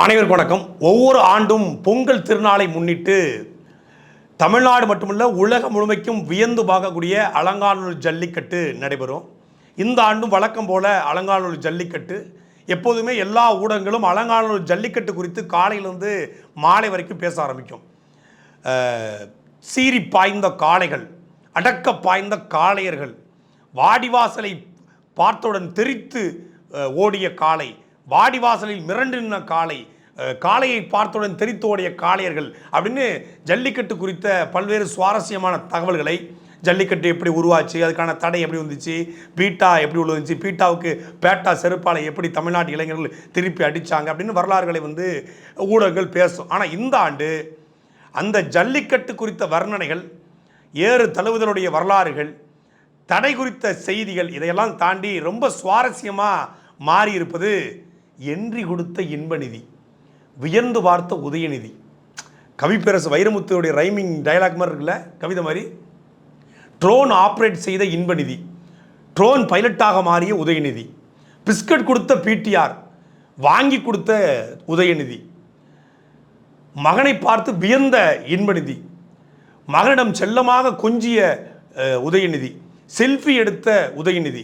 அனைவருக்கும் வணக்கம். ஒவ்வொரு ஆண்டும் பொங்கல் திருநாளை முன்னிட்டு தமிழ்நாடு மட்டுமல்ல உலகம் முழுமைக்கும் வியந்து பார்க்கக்கூடிய அலங்காநல்லூர் ஜல்லிக்கட்டு நடைபெறும். இந்த ஆண்டும் வழக்கம் போல அலங்காநல்லூர் ஜல்லிக்கட்டு. எப்போதுமே எல்லா ஊடகங்களும் அலங்காநல்லூர் ஜல்லிக்கட்டு குறித்து காலையிலிருந்து மாலை வரைக்கும் பேச ஆரம்பிக்கும். சீறி பாய்ந்த காளைகள் அடக்க பாய்ந்த காளையர்கள் வாடிவாசலை பார்த்தவுடன் தெரித்து ஓடிய காளை வாடிவாசலில் மிரண்டு நின்ற காளை காளையை பார்த்தவுடன் தெரித்தோடைய காளையர்கள் அப்படின்னு ஜல்லிக்கட்டு குறித்த பல்வேறு சுவாரஸ்யமான தகவல்களை ஜல்லிக்கட்டு எப்படி உருவாச்சு அதுக்கான தடை எப்படி வந்துச்சு பீட்டா எப்படி உள்ள பீட்டாவுக்கு பேட்டா செருப்பாலை எப்படி தமிழ்நாட்டு இளைஞர்கள் திருப்பி அடித்தாங்க அப்படின்னு வரலாறுகளை வந்து ஊடகங்கள் பேசும். ஆனால் இந்த ஆண்டு அந்த ஜல்லிக்கட்டு குறித்த வர்ணனைகள் ஏறு தழுவுதலுடைய வரலாறுகள் தடை குறித்த செய்திகள் இதையெல்லாம் தாண்டி ரொம்ப சுவாரஸ்யமாக மாறி இருப்பது என்றி கொடுத்த இன்பநிதி வியந்து பார்த்த உதயநிதி. கவிப்பேரசு வைரமுத்துடைய ரைமிங் டைலாக் மாதிரி இருக்குல்ல கவிதை மாதிரி? ட்ரோன் ஆப்ரேட் செய்த இன்பநிதி ட்ரோன் பைலட்டாக மாறிய உதயநிதி. பிஸ்கட் கொடுத்த பிடிஆர் வாங்கி கொடுத்த உதயநிதி. மகனை பார்த்து வியந்த இன்பநிதி மகனிடம் செல்லமாக கொஞ்சிய உதயநிதி. செல்ஃபி எடுத்த உதயநிதி.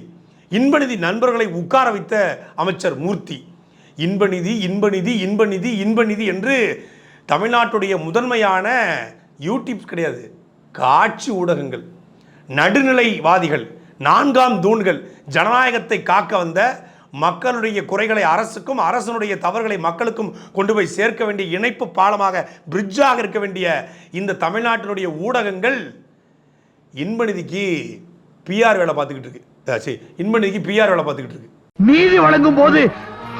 இன்பநிதி நண்பர்களை உட்கார வைத்த அமைச்சர் மூர்த்தி. இன்பநிதி இன்பநிதி இன்பநிதி இன்பநிதி என்று தமிழ்நாட்டுடைய முதன்மையான யூடியூப் கிடையாது. காட்சி ஊடகங்கள் நடுநிலைவாதிகள் நான்காம் தூண்கள் ஜனநாயகத்தை காக்க வந்த மக்களுடைய குறைகளை அரசுக்கும் அரசனுடைய தவறுகளை மக்களுக்கும் கொண்டு போய் சேர்க்க வேண்டிய இணைப்பு பாலமாக பிரிட்ஜாக இருக்க வேண்டிய இந்த தமிழ்நாட்டினுடைய ஊடகங்கள் இன்பநிதிக்கு பிஆர் வேலை பார்த்துக்கிட்டு இருக்கு. சரி இன்பநிதிக்கு பிஆர் வேலை பார்த்துக்கிட்டு இருக்கு. நீதி வழங்கும் போது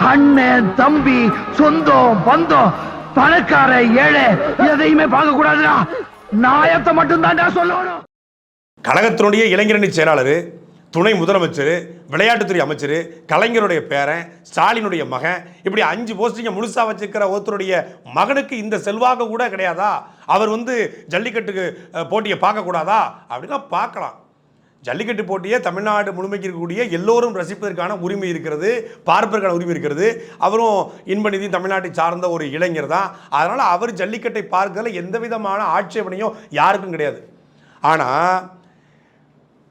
அண்ணன் தம்பி சொந்தம் பந்தம் பணக்கார ஏழை எதையுமே பார்க்க கூடாதுடா நாயத்தை மட்டும் தான் சொல்லணும். கழகத்தினுடைய இளைஞரணி செயலாளர் துணை முதலமைச்சர் விளையாட்டுத்துறை அமைச்சர் கலைஞருடைய பேரன் ஸ்டாலினுடைய மகன் இப்படி அஞ்சு போஸ்டிங்கை முழுசா வச்சிருக்கிற ஒருத்தருடைய மகனுக்கு இந்த செல்வாக்கு கூட கிடையாதா? அவர் வந்து ஜல்லிக்கட்டுக்கு போட்டியை பார்க்கக்கூடாதா? அப்படின்னா பார்க்கலாம். ஜல்லிக்கட்டு போட்டியை தமிழ்நாடு முழுமைக்கு இருக்கக்கூடிய எல்லோரும் ரசிப்பதற்கான உரிமை இருக்கிறது பார்ப்பதற்கான உரிமை இருக்கிறது. அவரும் இன்பநிதி தமிழ்நாட்டை சார்ந்த ஒரு இளைஞர் தான். அதனால் அவர் ஜல்லிக்கட்டை பார்க்கறதுல எந்த விதமான ஆட்சேபனையும் யாருக்கும் கிடையாது. ஆனால்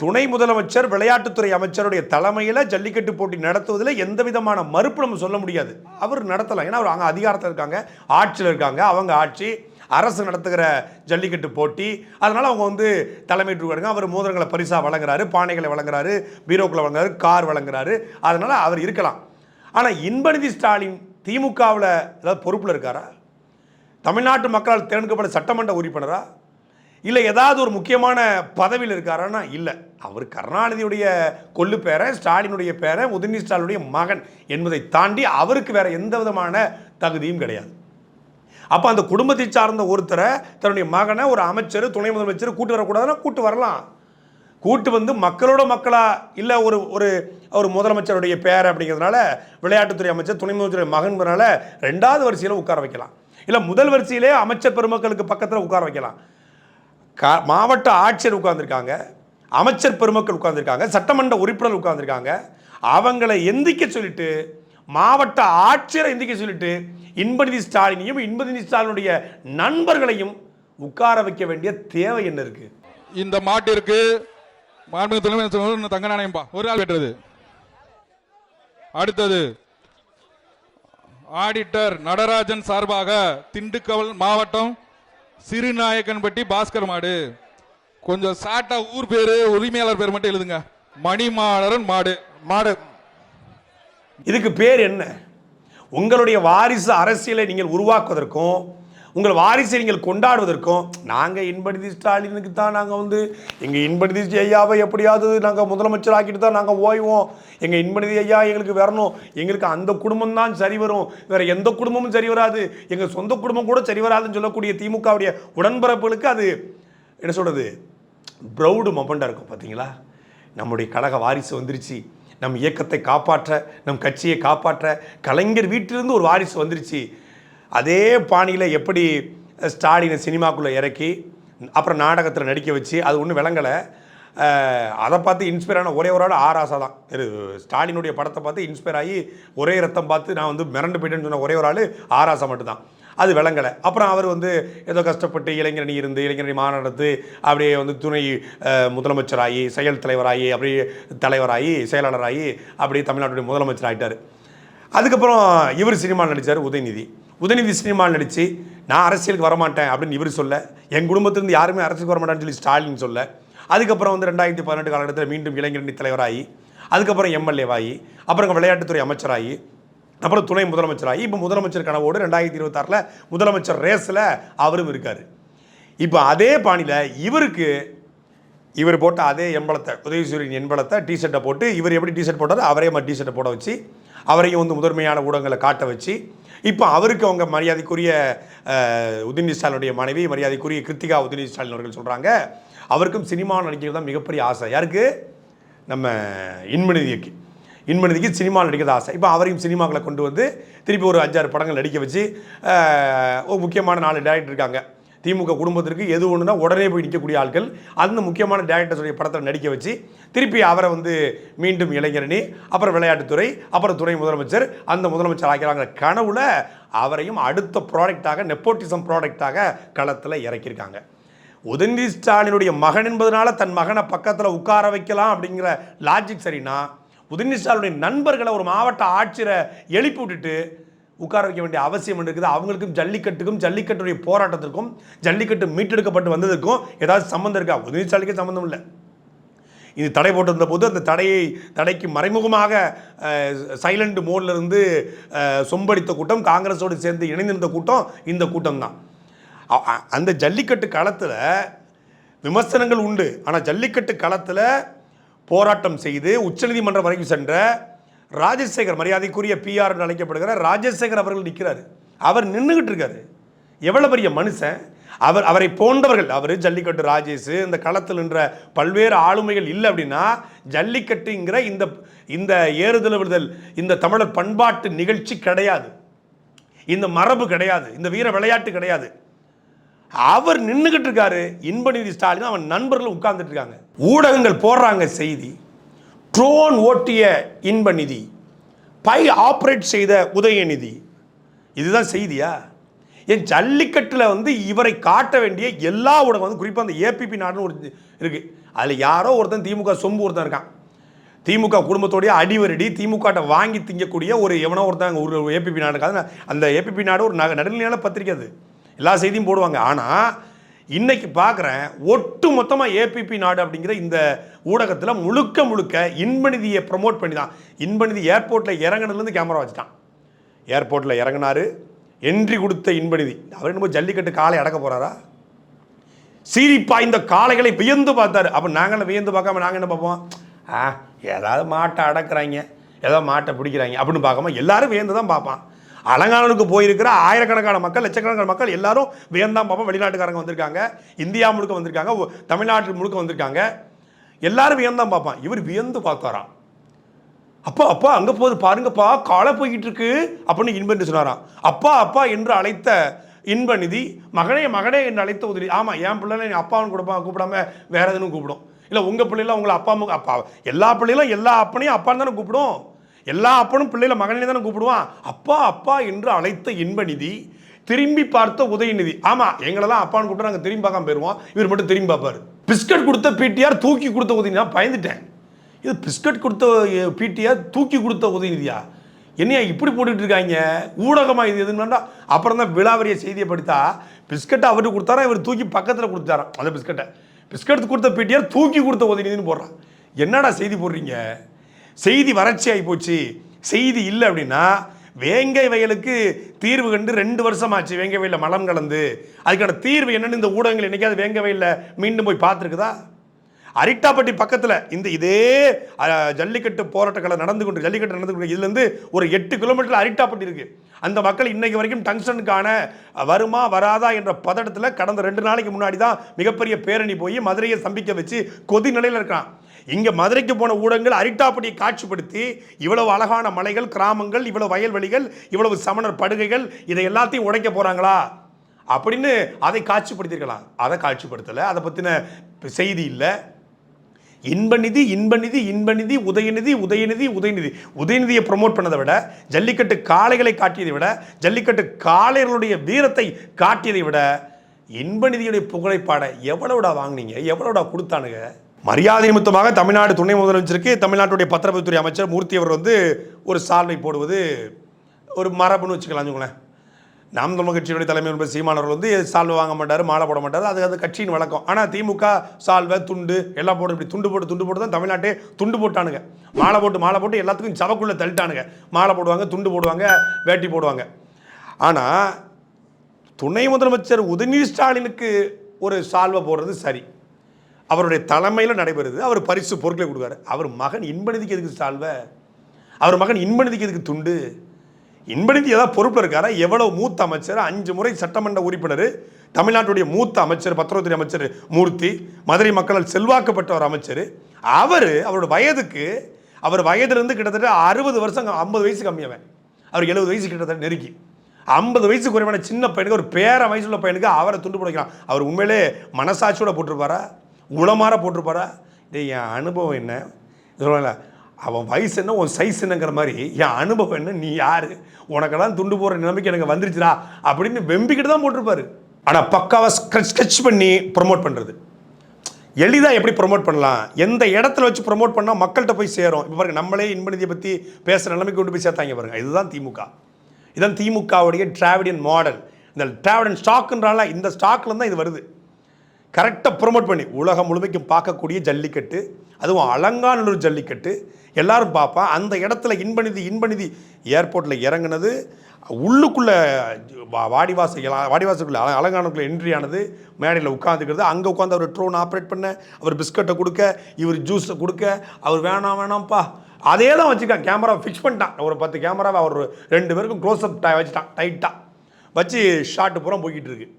துணை முதலமைச்சர் விளையாட்டுத்துறை அமைச்சருடைய தலைமையில் ஜல்லிக்கட்டு போட்டி நடத்துவதில் எந்த விதமான மறுப்பு நம்ம சொல்ல முடியாது. அவர் நடத்தலாம். ஏன்னா அவர் அங்கே அதிகாரத்தில் இருக்காங்க ஆட்சியில் இருக்காங்க. அவங்க ஆட்சி அரசு நடத்துகிற ஜல்லிக்கட்டு போட்டி. அதனால் அவங்க வந்து தலைமையேற்றுக்காருங்க அவர் மோதிரங்களை பரிசாக வழங்குறாரு பானைகளை வழங்குறாரு பீரோக்களை வழங்குறாரு கார் வழங்குறாரு. அதனால் அவர் இருக்கலாம். ஆனால் இன்பநிதி ஸ்டாலின் திமுகவில் ஏதாவது பொறுப்பில் இருக்காரா? தமிழ்நாட்டு மக்களால் தேர்ந்தெடுக்கப்பட்ட சட்டமன்ற உறுப்பினரா? இல்லை ஏதாவது ஒரு முக்கியமான பதவியில் இருக்காரான்னா? இல்லை. அவர் கருணாநிதியுடைய கொள்ளு பேரன் ஸ்டாலினுடைய பேரன் உதயநிதி ஸ்டாலினுடைய மகன் என்பதை தாண்டி அவருக்கு வேறு எந்த விதமான தகுதியும் கிடையாது. அப்போ அந்த குடும்பத்தை சார்ந்த ஒருத்தரை தன்னுடைய மகனை ஒரு அமைச்சர் துணை முதலமைச்சர் கூட்டு வரக்கூடாதுன்னா கூட்டு வரலாம். கூட்டு வந்து மக்களோட மக்களா இல்லை ஒரு ஒரு ஒரு முதலமைச்சருடைய பேர் அப்படிங்கிறதுனால விளையாட்டுத்துறை அமைச்சர் துணை முதலமைச்சர் மகன்கிறனால ரெண்டாவது வரிசையில் உட்கார வைக்கலாம். இல்லை முதல் வரிசையிலே அமைச்சர் பெருமக்களுக்கு பக்கத்தில் உட்கார வைக்கலாம். கா மாவட்ட ஆட்சியர் உட்கார்ந்துருக்காங்க அமைச்சர் பெருமக்கள் உட்கார்ந்துருக்காங்க சட்டமன்ற உறுப்பினர் உட்கார்ந்துருக்காங்க. அவங்களை எந்திக்க சொல்லிட்டு மாவட்ட ஆட்சியரை எந்திக்க சொல்லிட்டு இன்பநிதி ஸ்டாலினையும் இன்பநிதி ஸ்டாலினுடைய நண்பர்களையும் உட்கார வைக்க வேண்டிய தேவை என்ன இருக்கு? இந்த மாட்டிற்கு மாண்புமிகு தலைமை தங்க நாணயம்பா ஒரு ஆள் பெற்றது. அடுத்தது ஆடிட்டர் நடராஜன் சார்பாக திண்டுக்கல் மாவட்டம் சிறுநாயக்கன்பட்டி பாஸ்கர் மாடு. கொஞ்சம் சாட்டா ஊர் பேரு உரிமையாளர் பேர் மட்டும் எழுதுங்க. மணிமாறன் மாடு. மாடு. இதுக்கு பேர் என்ன? உங்களுடைய வாரிசு அரசியலை நீங்கள் உருவாக்குவதற்கும் உங்கள் வாரிசை நீங்கள் கொண்டாடுவதற்கும் நாங்கள் இன்பநிதி ஸ்டாலினுக்கு தான் நாங்கள் வந்து எங்கள் இன்பநிதி ஐயாவை எப்படியாவது நாங்கள் முதலமைச்சர் ஆக்கிட்டு தான் நாங்கள் ஓய்வோம். எங்கள் இன்பநிதி ஐயா எங்களுக்கு வரணும். எங்களுக்கு அந்த குடும்பம் தான் சரி வரும். வேற எந்த குடும்பமும் சரி வராது. எங்கள் சொந்த குடும்பம் கூட சரி வராதுன்னு சொல்லக்கூடிய திமுகவுடைய உடன்பரப்புகளுக்கு அது என்ன சொல்கிறது ப்ரௌடு மொமெண்டாக இருக்கும் பார்த்தீங்களா நம்முடைய கழக வாரிசு வந்துருச்சு. நம் இயக்கத்தை காப்பாற்ற நம் கட்சியை காப்பாற்ற கலைஞர் வீட்டிலிருந்து ஒரு வாரிசு வந்துருச்சு. அதே பாணியில் எப்படி ஸ்டாலினை சினிமாக்குள்ளே இறக்கி அப்புறம் நாடகத்தில் நடிக்க வச்சு அது ஒன்றும் விளங்கலை. அதை பார்த்து இன்ஸ்பயர் ஆன ஒரே ஒரு ஆள் ஆர் ஆசா தான். இது ஸ்டாலினுடைய படத்தை பார்த்து இன்ஸ்பயர் ஆகி ஒரே ரத்தம் பார்த்து நான் வந்து மிரண்டு போயிட்டேன்னு சொன்ன ஒரே ஒரு ஆள் ஆர் ஆசா மட்டும்தான். அது விளங்கலை. அப்புறம் அவர் வந்து ஏதோ கஷ்டப்பட்டு இளைஞரணி இருந்து இளைஞரணி மாநாடு அப்படியே வந்து துணை முதலமைச்சராகி செயல் தலைவராகி அப்படியே தலைவராகி செயலாளராகி அப்படியே தமிழ்நாட்டுடைய முதலமைச்சர் ஆகிட்டார் அதுக்கப்புறம் இவர் சினிமாவில் நடித்தார் உதயநிதி. உதயநிதி சினிமாவில் நடித்து நான் அரசியலுக்கு வரமாட்டேன் அப்படின்னு இவர் சொல்ல என் குடும்பத்திலிருந்து யாருமே அரசியலுக்கு வரமாட்டேன்னு சொல்லி ஸ்டாலின் சொல்ல. அதுக்கப்புறம் வந்து ரெண்டாயிரத்தி பதினெட்டு காலகட்டத்தில் மீண்டும் இளைஞரணி தலைவராகி அதுக்கப்புறம் எம்எல்ஏவாகி அப்புறம் விளையாட்டுத்துறை அமைச்சராகி அப்புறம் துணை முதலமைச்சராகி இப்போ முதலமைச்சர் கனவோடு ரெண்டாயிரத்தி இருபத்தாறில் முதலமைச்சர் ரேஸில் அவரும் இருக்கார். இப்போ அதே பாணியில் இவருக்கு இவர் போட்ட அதே எம்பளத்தை உதயசூரியன் எம்பளத்தை டிஷர்ட்டை போட்டு இவர் எப்படி டிஷர்ட் போட்டாரோ அவரே மாதிரி டிஷர்ட்டை போட வச்சு அவரையும் வந்து முதன்மையான ஊடகங்களை காட்ட வச்சு இப்போ அவருக்கு அவங்க மரியாதைக்குரிய உதயநிதி ஸ்டாலினுடைய மனைவி மரியாதைக்குரிய கிருத்திகா உதயநிதி ஸ்டாலின் அவர்கள் சொல்கிறாங்க அவருக்கும் சினிமா நடிக்கிறது தான் மிகப்பெரிய ஆசை. யாருக்கு? நம்ம இன்மநிதிக்கு இன்மநிதிக்கு சினிமாவில் நடிக்கிறது ஆசை. இப்போ அவரையும் சினிமாக்களை கொண்டு வந்து திருப்பி ஒரு அஞ்சாறு படங்கள் நடிக்க வச்சு ஒரு முக்கியமான நாலு டேரக்டர் இருக்காங்க. திமுக குடும்பத்திற்கு எது ஒன்றுனா உடனே போய் நிற்கக்கூடிய ஆட்கள். அந்த முக்கியமான டேரக்டர்ஸுடைய படத்தில் நடிக்க வச்சு திருப்பி அவரை வந்து மீண்டும் இளைஞரணி அப்புறம் விளையாட்டுத்துறை அப்புறம் துணை முதலமைச்சர் அந்த முதலமைச்சர் ஆக்கிறாங்கிற கனவுல அவரையும் அடுத்த ப்ராடக்டாக நெப்போட்டிசம் ப்ராடக்டாக களத்தில் இறக்கியிருக்காங்க. உதயநிதி ஸ்டாலினுடைய மகன் என்பதனால தன் மகனை பக்கத்தில் உட்கார வைக்கலாம் அப்படிங்கிற லாஜிக் சரின்னா உதயநிதி ஸ்டாலினுடைய நண்பர்களை ஒரு மாவட்ட ஆட்சியரை எழுப்பி விட்டுட்டு உட்கார வைக்க வேண்டிய அவசியம் இருக்குது. அவங்களுக்கும் ஜல்லிக்கட்டுக்கும் ஜல்லிக்கட்டுடைய போராட்டத்திற்கும் ஜல்லிக்கட்டு மீட்டெடுக்கப்பட்டு வந்ததுக்கும் ஏதாவது சம்மந்தம் இருக்கா? உதயநிதி ஸ்டாலினுக்கு சம்மந்தம் இல்லை. இது தடை போட்டிருந்த போது அந்த தடையை தடைக்கு மறைமுகமாக சைலண்ட் மோட்ல இருந்து சொம்படித்த கூட்டம் காங்கிரஸோடு சேர்ந்து இணைந்திருந்த கூட்டம் இந்த கூட்டம் தான். அந்த ஜல்லிக்கட்டு களத்தில் விமர்சனங்கள் உண்டு. ஆனால் ஜல்லிக்கட்டு களத்தில் போராட்டம் செய்து உச்சநீதிமன்றம் வரைக்கும் சென்ற ராஜசேகர் மரியாதைக்குரிய பிஆர் என்று அழைக்கப்படுகிற ராஜசேகர் அவர்கள் நிற்கிறார். அவர் நின்றுகிட்டு இருக்காரு. எவ்வளோ பெரிய மனுஷன். அவர் அவரை போன்றவர்கள் அவர் ஜல்லிக்கட்டு ராஜேஷ் இந்த களத்தில் நின்ற பல்வேறு ஆளுமைகள் இல்லை அப்படின்னா ஜல்லிக்கட்டுங்கிற இந்த இந்த ஏறுதல் விடுதல் இந்த தமிழர் பண்பாட்டு நிகழ்ச்சி கிடையாது. இந்த மரபு கிடையாது. இந்த வீர விளையாட்டு கிடையாது. அவர் நின்றுகிட்டு இருக்காரு. இன்பநிதி ஸ்டாலின் அவன் நண்பர்கள் உட்கார்ந்துட்டு இருக்காங்க. ஊடகங்கள் போடுறாங்க செய்தி. ட்ரோன் ஓட்டிய இன்ப நிதி. பை ஆப்ரேட் செய்த உதயநிதி இதுதான் செய்தியா? என் ஜல்லிக்கட்டில் வந்து இவரை காட்ட வேண்டிய எல்லா ஊடகம் வந்து குறிப்பாக அந்த ஏபிபி நாடுன்னு ஒரு இருக்குது அதில் யாரோ ஒருத்தன் திமுக சொம்பு ஒருத்தன் இருக்கான். திமுக குடும்பத்தோடைய அடிவரடி திமுக வாங்கி திங்கக்கூடிய ஒரு எவனோ ஒருத்தன் ஒரு ஏபிபி நாடுக்காக அந்த ஏபிபி நாடு ஒரு நடுநிலையான பத்திரிக்கை அது. எல்லா செய்தியும் போடுவாங்க. ஆனால் இன்னைக்கு பார்க்குறேன் ஒட்டு மொத்தமாக ஏபிபி நாடு அப்படிங்கிற இந்த ஊடகத்தில் முழுக்க முழுக்க இன்பநிதியை ப்ரமோட் பண்ணி தான் இன்பநிதி ஏர்போர்ட்டில் இறங்குனதுலேருந்து கேமரா வச்சுட்டான். ஏர்போர்ட்டில் இறங்குனாரு. என்ட்ரி கொடுத்த இன்பநிதி. அவர் என்னமோ ஜல்லிக்கட்டு காலை அடக்க போகிறாரா சீரிப்பா இந்த காளைகளை வியந்து பார்த்தாரு. அப்போ நாங்களும் வியந்து பார்க்காம நாங்கள் என்ன பார்ப்போம்? ஆ ஏதாவது மாட்டை அடக்குறாங்க. ஏதோ மாட்டை பிடிக்கிறாங்க. அப்படின்னு பார்க்காம எல்லாரும் வியந்து தான் பார்ப்பான். அலங்காநல்லூருக்கு போயிருக்கிற ஆயிரக்கணக்கான மக்கள் லட்சக்கணக்கான மக்கள் எல்லாரும் வியந்தான் பாப்பா வெளிநாட்டுக்காரங்க வந்திருக்காங்க இந்தியா முழுக்க வந்திருக்காங்க தமிழ்நாட்டு முழுக்க வந்திருக்காங்க. எல்லாரும் வியந்தான் பார்ப்பான் இவர் வியந்து பார்த்தாராம். அப்பா அப்பா அங்கே போகுது பாருங்கப்பா காலை போய்கிட்டு இருக்கு அப்படின்னு இன்பன் சொன்னாராம். அப்பா அப்பா என்று அழைத்த இன்ப நிதி மகனே மகனே என்று அழைத்த உதவி ஆமாம் என் பிள்ளைல என் அப்பாவும் கொடுப்பா கூப்பிடாம வேற எதுவும் கூப்பிடும். இல்லை உங்கள் பிள்ளைலாம் உங்களை அப்பா அம்மா அப்பா எல்லா பிள்ளைகளும் எல்லா அப்பனையும் அப்பான்னு தானே கூப்பிடும். எல்லா அப்பனும் பிள்ளைல மகனே தானே கூப்பிடுவான்? அப்பா அப்பா என்று அழைத்த இன்பநிதி திரும்பி பார்த்த உதயநிதி. ஆமா எங்களெல்லாம் அப்பான்னு கூப்பிட்டு நாங்கள் திரும்பி பார்க்காம போயிருவோம். இவர் மட்டும் திரும்பி பார்ப்பாரு. பிஸ்கட் கொடுத்த பிடிஆர் தூக்கி கொடுத்த உதயநிதி. நான் பயந்துட்டேன். இது பிஸ்கட் கொடுத்த பிடிஆர் தூக்கி கொடுத்த உதயநிதியா? என்னையா இப்படி போட்டுட்டு இருக்காங்க? ஊடகமா இது எதுன்னா அப்புறம் தான் விழாவரிய செய்தியை படித்தா பிஸ்கட்டை அவருக்கு கொடுத்தாரா? இவர் தூக்கி பக்கத்தில் கொடுத்தாராம் அந்த பிஸ்கட்டை. பிஸ்கட் கொடுத்த பிடிஆர் தூக்கி கொடுத்த உதயநிதின்னு போடுறான். என்னடா செய்தி போடுறீங்க? செய்தி வறட்சி ஆகி போச்சு. செய்தி இல்லை அப்படின்னா வேங்கை வயலுக்கு தீர்வு கண்டு ரெண்டு வருஷம் ஆச்சு வேங்கை வயலில் மலம் கலந்து. அதுக்கான தீர்வு என்னென்னு இந்த ஊடகங்கள் என்றைக்காவது வேங்கை வயலில் மீண்டும் போய் பார்த்துருக்குதா? அரிட்டாப்பட்டி பக்கத்தில் இந்த இதே ஜல்லிக்கட்டு போராட்டங்களை நடந்து கொண்டு ஜல்லிக்கட்டு நடந்து கொண்டு இதுலேருந்து ஒரு எட்டு கிலோமீட்டர் அரிட்டாப்பட்டி இருக்குது அந்த மக்கள் இன்னைக்கு வரைக்கும் டங்ஷனுக்கான வருமா வராதா என்ற பதட்டத்தில் கடந்த ரெண்டு நாளைக்கு முன்னாடி தான் மிகப்பெரிய பேரணி போய் மதுரையை சம்பிக்க வச்சு கொதி நிலையில் இருக்கான். இங்கே மதுரைக்கு போன ஊடகங்கள் அரிட்டாப்படியை காட்சிப்படுத்தி இவ்வளவு அழகான மலைகள் கிராமங்கள் இவ்வளவு வயல்வெளிகள் இவ்வளவு சமணர் படுகைகள் இதை எல்லாத்தையும் உடைக்க போகிறாங்களா அப்படின்னு அதை காட்சிப்படுத்தியிருக்கலாம் அதை காட்சிப்படுத்தலை. அதை பற்றின செய்தி இல்லை. இன்பநிதி இன்பநிதி இன்பநிதி உதயநிதி உதயநிதி உதயநிதி. உதயநிதியை ப்ரொமோட் பண்ணதை விட ஜல்லிக்கட்டு காளைகளை காட்டியதை விட ஜல்லிக்கட்டு காளையர்களுடைய வீரத்தை காட்டியதை விட இன்பநிதியுடைய புகழைப்பாட எவ்வளவுடா வாங்குனீங்க? எவ்வளவுடா கொடுத்தானுங்க? மரியாதை நிமித்தமாக தமிழ்நாடு துணை முதலமைச்சருக்கு தமிழ்நாட்டுடைய பத்திரப்பதிவுத்துறை அமைச்சர் மூர்த்தி அவர் வந்து ஒரு சால்வை போடுவது ஒரு மரபுன்னு வச்சுக்கலாம் வச்சுக்கோங்களேன். நாம் தமிழ் கட்சியினுடைய தலைமை என்பது சீமானவர்கள் வந்து சால்வை வாங்க மாட்டார் மாலை போட மாட்டார். அது அது கட்சியின் வழக்கம். ஆனால் திமுக சால்வை துண்டு எல்லாம் போட்டு இப்படி துண்டு போட்டு துண்டு போட்டு தான் தமிழ்நாட்டே துண்டு போட்டானுங்க. மாலை போட்டு மாலை போட்டு எல்லாத்துக்கும் சவக்குள்ளே தள்ளிட்டானுங்க. மாலை போடுவாங்க துண்டு போடுவாங்க வேட்டி போடுவாங்க. ஆனால் துணை முதலமைச்சர் உதயநிதி ஸ்டாலினுக்கு ஒரு சால்வை போடுறது சரி. அவருடைய தலைமையில் நடைபெறுது. அவர் பரிசு பொருட்களை கொடுக்குறாரு. அவர் மகன் இன்பநிதிக்கு எதுக்கு சால்வை? அவர் மகன் இன்பநிதிக்கு எதுக்கு துண்டு? இன்பநிதி ஏதாவது பொறுப்பில் இருக்காரா? எவ்வளோ மூத்த அமைச்சர்? அஞ்சு முறை சட்டமன்ற உறுப்பினர். தமிழ்நாட்டுடைய மூத்த அமைச்சர் பத்திரத்துறை அமைச்சர் மூர்த்தி மதுரை மக்களால் செல்வாக்கப்பட்ட ஒரு அமைச்சர். அவர் அவரோட வயதுக்கு அவர் வயதுலேருந்து கிட்டத்தட்ட அறுபது வருஷம் ஐம்பது வயசு கம்மியாவன். அவர் எழுபது வயசு கிட்டத்தட்ட நெருக்கி. ஐம்பது வயசு குறைவான சின்ன பையனுக்கு ஒரு பேர வயசுள்ள பையனுக்கு அவரை துண்டு பிடிக்கலாம் அவர் உண்மையிலே மனசாட்சியோட போட்டிருப்பாரா? உளமாற போட்டிருப்பாரா? டே என் அனுபவம் என்ன? சொல்லல அவன் வயசு என்ன உன் சைஸ் என்னங்கிற மாதிரி என் அனுபவம் என்ன நீ யாரு? உனக்கெல்லாம் துண்டு போகிற நிலைமைக்கு எனக்கு வந்துருச்சுடா அப்படின்னு வெம்பிக்கிட்டு தான் போட்டிருப்பாரு. ஆனால் பக்காவாக ஸ்க்ரெச் ஸ்கெட்ச் பண்ணி ப்ரொமோட் பண்ணுறது எளிதாக எப்படி ப்ரொமோட் பண்ணலாம்? எந்த இடத்துல வச்சு ப்ரொமோட் பண்ணால் மக்கள்கிட்ட போய் சேரும்? இப்போ பாருங்க நம்மளே இன்பநிதியை பற்றி பேசுகிற நிலைமைக்கு கொண்டு போய் சேர்த்தாங்க பாருங்க. இதுதான் திமுக. இதுதான் திமுகவுடைய டிராவிடியன் மாடல் இந்த டிராவிடன் ஸ்டாக்குன்றால இந்த ஸ்டாக்லேருந்து தான் இது வருது. கரெக்டாக ப்ரொமோட் பண்ணி உலகம் முழுமைக்கும் பார்க்கக்கூடிய ஜல்லிக்கட்டு அதுவும் அலங்காநல்லூர் ஜல்லிக்கட்டு எல்லாரும் பார்ப்பா அந்த இடத்துல இன்பநிதி இன்பநிதி ஏர்போர்ட்டில் இறங்குனது உள்ளுக்குள்ளே வாடிவாசல் வாடிவாசலுக்குள்ள அல அலங்கானக்குள்ளே என்ட்ரி ஆனது மேடையில் உட்காந்துக்கிறது அங்கே உட்காந்து அவர் ட்ரோன் ஆப்ரேட் பண்ண அவர் பிஸ்கட்டை கொடுக்க இவர் ஜூஸை கொடுக்க அவர் வேணாம் வேணாம்ப்பா. அதே தான் வச்சுக்கான் கேமரா ஃபிக்ஸ் பண்ணிட்டான். ஒரு பத்து கேமராவை அவர் ரெண்டு பேருக்கும் க்ளோஸ்அப் வச்சுட்டான் டைட்டாக வச்சு ஷாட்டு பூரா போய்கிட்டு இருக்கு.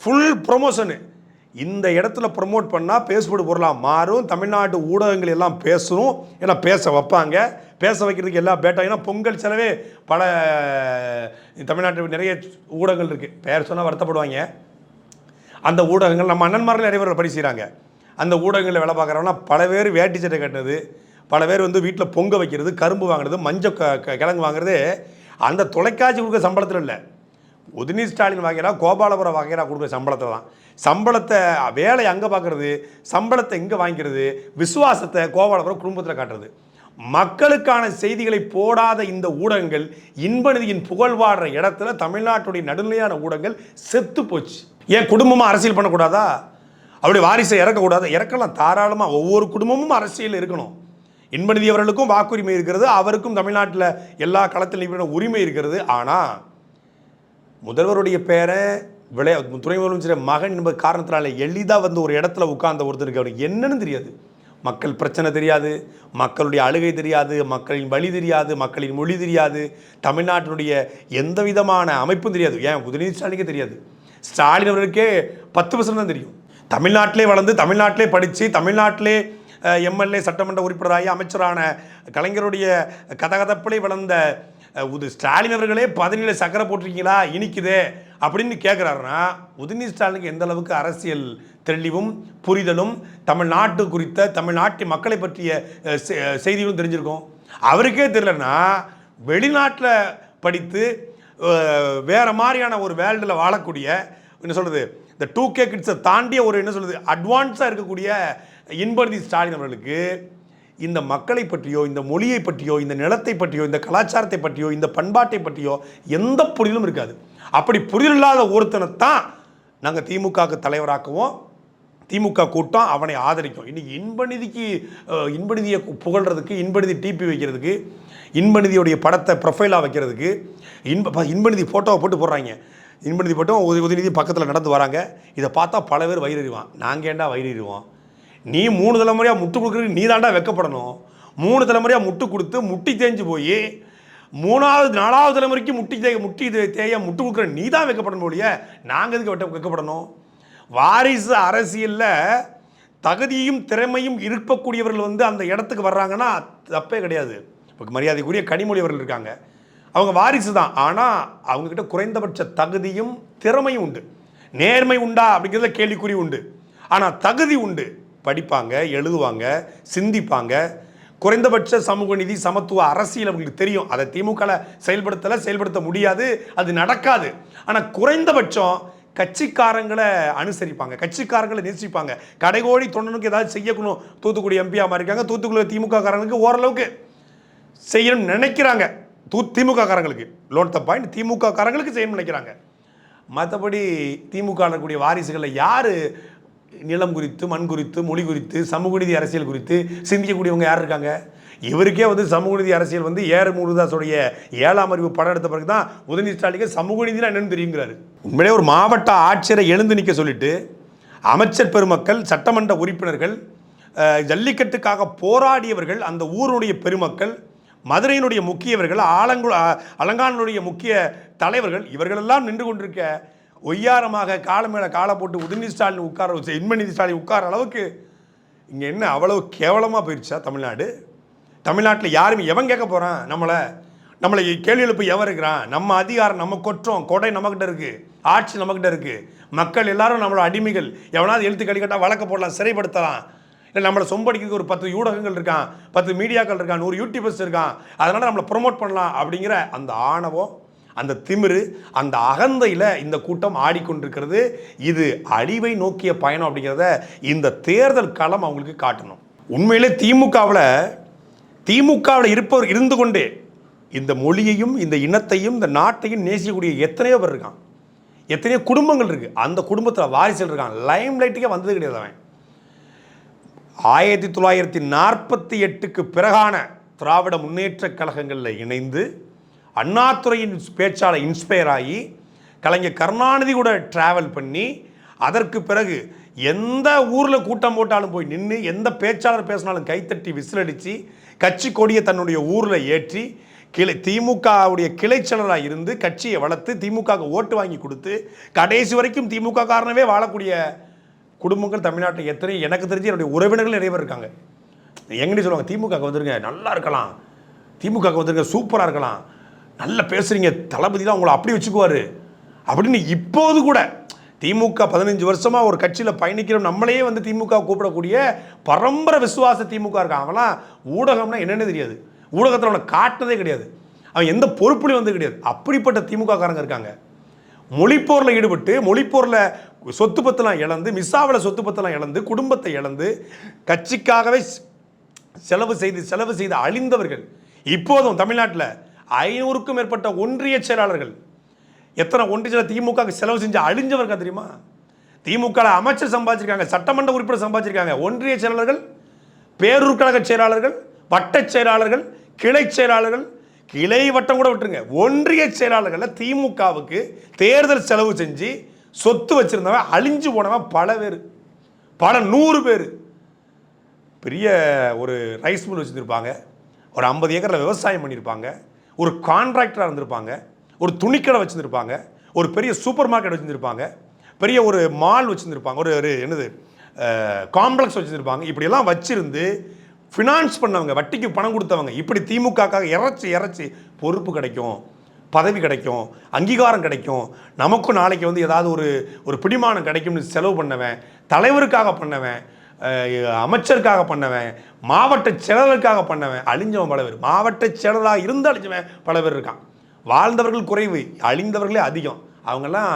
ஃபுல் ப்ரொமோஷனு இந்த இடத்துல ப்ரொமோட் பண்ணால் பேசுபடு பொருளாக மாறும் தமிழ்நாட்டு ஊடகங்கள் எல்லாம் பேசணும் ஏன்னா பேச வைப்பாங்க. பேச வைக்கிறதுக்கு எல்லா பேட்டா ஏன்னா பொங்கல் செலவே பல தமிழ்நாட்டில் நிறைய ஊடகங்கள் இருக்குது பேர் சொன்னால் வருத்தப்படுவாங்க. அந்த ஊடகங்கள் நம்ம அண்ணன்மார்கள் நிறைய பேர் படி செய்கிறாங்க அந்த ஊடகங்களில் வேலை பார்க்குறவனா பல பேர் வேட்டி சட்டை கட்டினது பல பேர் வந்து வீட்டில் பொங்க வைக்கிறது கரும்பு வாங்குறது மஞ்சள் க- கிழங்கு வாங்குறது அந்த தொலைக்காட்சி கொடுக்க சம்பளத்தில் இல்லை. உதயநிதி ஸ்டாலின் வாங்கிறா கோபாலபுரம் வாங்கிறா கொடுக்குற சம்பளத்தை தான். சம்பளத்தை வேலை அங்கே பார்க்குறது சம்பளத்தை இங்கே வாங்கிக்கிறது விசுவாசத்தை கோபாலபுரம் குடும்பத்தில் காட்டுறது. மக்களுக்கான செய்திகளை போடாத இந்த ஊடகங்கள் இன்பநிதியின் புகழ் வாடுற இடத்துல தமிழ்நாட்டுடைய நடுநிலையான ஊடகங்கள் செத்து போச்சு. ஏன் குடும்பமாக அரசியல் பண்ணக்கூடாதா? அப்படி வாரிசை இறக்கக்கூடாது. இறக்கலாம் தாராளமாக ஒவ்வொரு குடும்பமும் அரசியல் இருக்கணும். இன்பநிதி அவர்களுக்கும் வாக்குரிமை இருக்கிறது அவருக்கும் தமிழ்நாட்டில் எல்லா களத்தில் உரிமை இருக்கிறது. ஆனால் முதல்வருடைய பேரை விளையா துணை முதலமைச்சர் மகன் என்பது காரணத்தினால எளிதாக வந்து ஒரு இடத்துல உட்கார்ந்த ஒருத்தருக்கு அவருக்கு என்னன்னு தெரியாது. மக்கள் பிரச்சனை தெரியாது. மக்களுடைய அழுகை தெரியாது. மக்களின் வழி தெரியாது. மக்களின் மொழி தெரியாது. தமிழ்நாட்டினுடைய எந்த விதமான அமைப்பும் தெரியாது. ஏன்? உதயநிதி ஸ்டாலினுக்கே தெரியாது. ஸ்டாலின் அவருக்கே பத்து பர்சன்ட் தான் தெரியும். தமிழ்நாட்டிலே வளர்ந்து தமிழ்நாட்டிலே படித்து தமிழ்நாட்டிலே எம்எல்ஏ சட்டமன்ற உறுப்பினராகி அமைச்சரான கலைஞருடைய கதகதப்பிலே வளர்ந்த உது ஸ்டாலின் அவர்களே பதினேழு சக்கரை போட்டிருக்கீங்களா? இனிக்குதே. அப்படின்னு கேட்குறாருன்னா உதயநிதி ஸ்டாலினுக்கு எந்த அளவுக்கு அரசியல் தெளிவும் புரிதலும் தமிழ்நாட்டு குறித்த தமிழ்நாட்டு மக்களை பற்றிய செ- செய்திகளும் தெரிஞ்சிருக்கும். அவருக்கே தெரியலன்னா வெளிநாட்டில் படித்து வேறு மாதிரியான ஒரு வேர்ல்டில் வாழக்கூடிய என்ன சொல்கிறது இந்த டூ கே கிட்ஸை தாண்டிய ஒரு என்ன சொல்கிறது அட்வான்ஸாக இருக்கக்கூடிய இன்பநிதி ஸ்டாலின் அவர்களுக்கு இந்த மக்களை பற்றியோ இந்த மொழியை பற்றியோ இந்த நிலத்தை பற்றியோ இந்த கலாச்சாரத்தை பற்றியோ இந்த பண்பாட்டை பற்றியோ எந்த புரிதலும் இருக்காது. அப்படி புரிதல் இல்லாத ஒருத்தனை தான் நாங்கள் திமுகவுக்கு தலைவராக்குவோம். திமுக கூட்டம் அவனை ஆதரிக்கும். இன்னைக்கு இன்பநிதிக்கு இன்பநிதியை கு- புகழ்றதுக்கு இன்பநிதி டிபி வைக்கிறதுக்கு இன்பநிதியுடைய படத்தை ப்ரொஃபைலாக வைக்கிறதுக்கு இன்ப இன்பநிதி ஃபோட்டோவை போட்டு போடுறாங்க. இன்பநிதி போட்டோ உதவி உதயநிதி பக்கத்தில் நடந்து வராங்க. இதை பார்த்தா பல பேர் வயிறிடுவான் நாங்கள் ஏன்டா வயிறிடுவோம் நீ மூணு தலைமுறையாக முட்டு கொடுக்குறதுக்கு நீ தாண்டா வெக்கப்படணும். மூணு தலைமுறையாக முட்டு கொடுத்து முட்டி தேஞ்சு போய் மூணாவது நாலாவது தலைமுறைக்கு முட்டி தே முட்டி தேய முட்டு கொடுக்குற நீ தான் வைக்கப்படணும் ஒழிய நாங்கள் எதுக்கு வெட்ட வைக்கப்படணும்? வாரிசு அரசியலில் தகுதியும் திறமையும் இருக்கக்கூடியவர்கள் வந்து அந்த இடத்துக்கு வர்றாங்கன்னா தப்பே கிடையாது. இப்போ மரியாதைக்குரிய கனிமொழி அவர்கள் இருக்காங்க. அவங்க வாரிசு தான். ஆனால் அவங்கக்கிட்ட குறைந்தபட்ச தகுதியும் திறமையும் உண்டு. நேர்மை உண்டா அப்படிங்கிறதுல கேள்விக்குறி உண்டு. ஆனால் தகுதி உண்டு. படிப்பாங்க எழுதுவாங்க சிந்திப்பாங்க. குறைந்தபட்ச சமூக நிதி சமத்துவ அரசியல் அவங்களுக்கு தெரியும். அதை திமுக செயல்படுத்தலை செயல்படுத்த முடியாது. அது நடக்காது. ஆனால் குறைந்தபட்சம் கட்சிக்காரங்களை அனுசரிப்பாங்க. கட்சிக்காரங்களை நேசிப்பாங்க. கடைகோடி தொண்டனுக்கு ஏதாவது செய்யக்கணும். தூத்துக்குடி எம்பியாக இருக்காங்க. தூத்துக்குடி திமுக காரங்களுக்கு ஓரளவுக்கு செய்யணும்னு நினைக்கிறாங்க. தூ திமுக காரங்களுக்கு. லோன் த பாயிண்ட் திமுக காரங்களுக்கு செய்யணும்னு நினைக்கிறாங்க. மற்றபடி திமுக இருக்கக்கூடிய வாரிசுகளில் யார் நிலம் குறித்து மண் குறித்து மொழி குறித்து சமூக நீதி அரசியல் குறித்து சிந்திக்கக்கூடியவங்க யார் இருக்காங்க? இவருக்கே வந்து சமூக நீதி அரசியல் வந்து ஏர் முருதாஸுடைய ஏழாம் அறிவு படம் எடுத்த பிறகு தான் உதயநிதி ஸ்டாலினுக்கு சமூக நீதினா என்னன்னு தெரியுங்கிறாரு. உண்மையிலே ஒரு மாவட்ட ஆட்சியரை எழுந்து நிற்க சொல்லிட்டு அமைச்சர் பெருமக்கள் சட்டமன்ற உறுப்பினர்கள் ஜல்லிக்கட்டுக்காக போராடியவர்கள் அந்த ஊருடைய பெருமக்கள் மதுரையினுடைய முக்கியவர்கள் ஆலங்கு அலங்கானுடைய முக்கிய தலைவர்கள் இவர்களெல்லாம் நின்று கொண்டிருக்க ஒய்யாரமாக கால மேலே காலை போட்டு உதயநிதி ஸ்டாலின் உட்கார வச்சு இன்மநிதி ஸ்டாலின் உட்கார அளவுக்கு இங்கே என்ன அவ்வளோ கேவலமாக போயிடுச்சா தமிழ்நாடு? தமிழ்நாட்டில் யாருமே எவன் கேட்க போகிறான் நம்மளை நம்மளை கேள்வி எழுப்பு எவன் இருக்கிறான்? நம்ம அதிகாரம் நம்ம கொற்றோம் கொடை நம்மக்கிட்ட இருக்குது ஆட்சி நம்மக்கிட்ட இருக்குது மக்கள் எல்லாரும் நம்மளோட அடிமைகள். எவனாவது எழுத்து கடிக்கட்டா வழக்க போடலாம் சிறைப்படுத்தலாம். இல்லை நம்மளை சொம்படிக்கிறதுக்கு ஒரு பத்து ஊடகங்கள் இருக்கான் பத்து மீடியாக்கள் இருக்கான் நூறு யூடியூபர்ஸ் இருக்கான். அதனால் நம்மளை ப்ரொமோட் பண்ணலாம் அப்படிங்கிற அந்த ஆணவம் அந்த திமிரு அந்த அகந்தையில் இந்த கூட்டம் ஆடிக்கொண்டிருக்கிறது. இது அழிவை நோக்கிய பயணம் அப்படிங்கிறத இந்த தேர்தல் களம் அவங்களுக்கு காட்டணும். உண்மையிலே திமுகவில் திமுகவில் இருப்பவர் இருந்து கொண்டே இந்த மொழியையும் இந்த இனத்தையும் இந்த நாட்டையும் நேசிக்கக்கூடிய எத்தனையோ பேர் இருக்கான். எத்தனையோ குடும்பங்கள் இருக்குது அந்த குடும்பத்தில் வாரிசுகள் இருக்கான். லைம் லைட்டுக்கே வந்தது கிடையாது அவன். ஆயிரத்தி தொள்ளாயிரத்தி நாற்பத்தி எட்டுக்கு பிறகான திராவிட முன்னேற்ற கழகங்களில் இணைந்து அண்ணாத்துறையின் பேச்சாளர் இன்ஸ்பயர் ஆகி கலைஞர் கருணாநிதி கூட ட்ராவல் பண்ணி அதற்கு பிறகு எந்த ஊரில் கூட்டம் போட்டாலும் போய் நின்று எந்த பேச்சாளர் பேசினாலும் கைத்தட்டி விசிலடித்து கட்சி கொடியை தன்னுடைய ஊரில் ஏற்றி கிளை திமுகவுடைய கிளைச்சலராக இருந்து கட்சியை வளர்த்து திமுகவுக்கு ஓட்டு வாங்கி கொடுத்து கடைசி வரைக்கும் திமுக காரணமே வாழக்கூடிய குடும்பங்கள் தமிழ்நாட்டில் எத்தனை எனக்கு தெரிஞ்சு என்னுடைய உறவினர்கள் நிறைய பேர் இருக்காங்க. எங்கடி சொல்லுவாங்க திமுக வந்துருங்க நல்லா இருக்கலாம். திமுக வந்துருங்க சூப்பராக இருக்கலாம். நல்லா பேசுகிறீங்க தளபதி தான் உங்களை அப்படி வச்சுக்குவார். அப்படின்னு இப்போது கூட திமுக பதினஞ்சு வருஷமாக ஒரு கட்சியில் பயணிக்கிற நம்மளையே வந்து திமுக கூப்பிடக்கூடிய பரம்பரை விசுவாச திமுக இருக்கான். அவன்லாம் ஊடகம்னா என்னென்னு தெரியாது. ஊடகத்தில் அவனை காட்டினதே கிடையாது. அவன் எந்த பொறுப்புலையும் வந்து கிடையாது. அப்படிப்பட்ட திமுக காரங்க இருக்காங்க. மொழிப்போரில் ஈடுபட்டு மொழிப்போரில் சொத்து பத்தெல்லாம் இழந்து மிஸ்ஸாவில் சொத்து பத்தெல்லாம் இழந்து குடும்பத்தை இழந்து கட்சிக்காகவே செலவு செய்து செலவு செய்து அழிந்தவர்கள். இப்போதும் தமிழ்நாட்டில் ஐநூறுக்கும் மேற்பட்ட ஒன்றிய செயலாளர்கள் எத்தனை ஒன்றிய திமுக செலவு செஞ்சு அழிஞ்சவர்கள் தெரியுமா? திமுக அமைச்சர் சம்பாதிச்சிருக்காங்க சட்டமன்ற உறுப்பினர் சம்பாதிச்சிருக்காங்க ஒன்றிய செயலாளர்கள் பேரூர் கழக செயலாளர்கள் வட்டச் செயலாளர்கள் கிளை செயலாளர்கள் கிளை வட்டம் கூட விட்டுருங்க. ஒன்றிய செயலாளர்களில் திமுகவுக்கு தேர்தல் செலவு செஞ்சு சொத்து வச்சிருந்தவன் அழிஞ்சு போனவன் பல பேர். பல நூறு பேர். பெரிய ஒரு ரைஸ் மில் வச்சுருப்பாங்க. ஒரு ஐம்பது ஏக்கரில் விவசாயம் பண்ணியிருப்பாங்க ஒரு கான்ட்ராக்டராக இருந்திருப்பாங்க ஒரு துணிக்கடை வச்சுருந்துருப்பாங்க ஒரு பெரிய சூப்பர் மார்க்கெட் வச்சுருந்துருப்பாங்க பெரிய ஒரு மால் வச்சுருந்துருப்பாங்க ஒரு ஒரு என்னது காம்ப்ளெக்ஸ் வச்சுருப்பாங்க இப்படியெல்லாம் வச்சுருந்து ஃபினான்ஸ் பண்ணவங்க வட்டிக்கு பணம் கொடுத்தவங்க இப்படி திமுகக்காக இறச்சி இறச்சி பொறுப்பு கிடைக்கும் பதவி கிடைக்கும் அங்கீகாரம் கிடைக்கும். நமக்கும் நாளைக்கு வந்து ஏதாவது ஒரு ஒரு பிடிமானம் கிடைக்கும்னு செலவு பண்ணவன் தலைவருக்காக பண்ணவன் அமைச்சருக்காக பண்ணவன் மாவட்ட செயலருக்காக பண்ணவன் அழிஞ்சவன் பல பேர். மாவட்ட செயலராக இருந்து அழிஞ்சவன் பல பேர் இருக்கான். வாழ்ந்தவர்கள் குறைவு அழிந்தவர்களே அதிகம். அவங்கெல்லாம்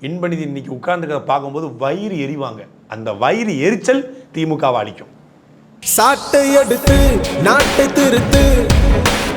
இன்பநிதி இன்னைக்கு உட்கார்ந்துக்கிறத பார்க்கும்போது வயிறு எரிவாங்க. அந்த வயிறு எரிச்சல் திமுகவை அழிக்கும். சாட்டை எடுத்து நாட்டை திருத்து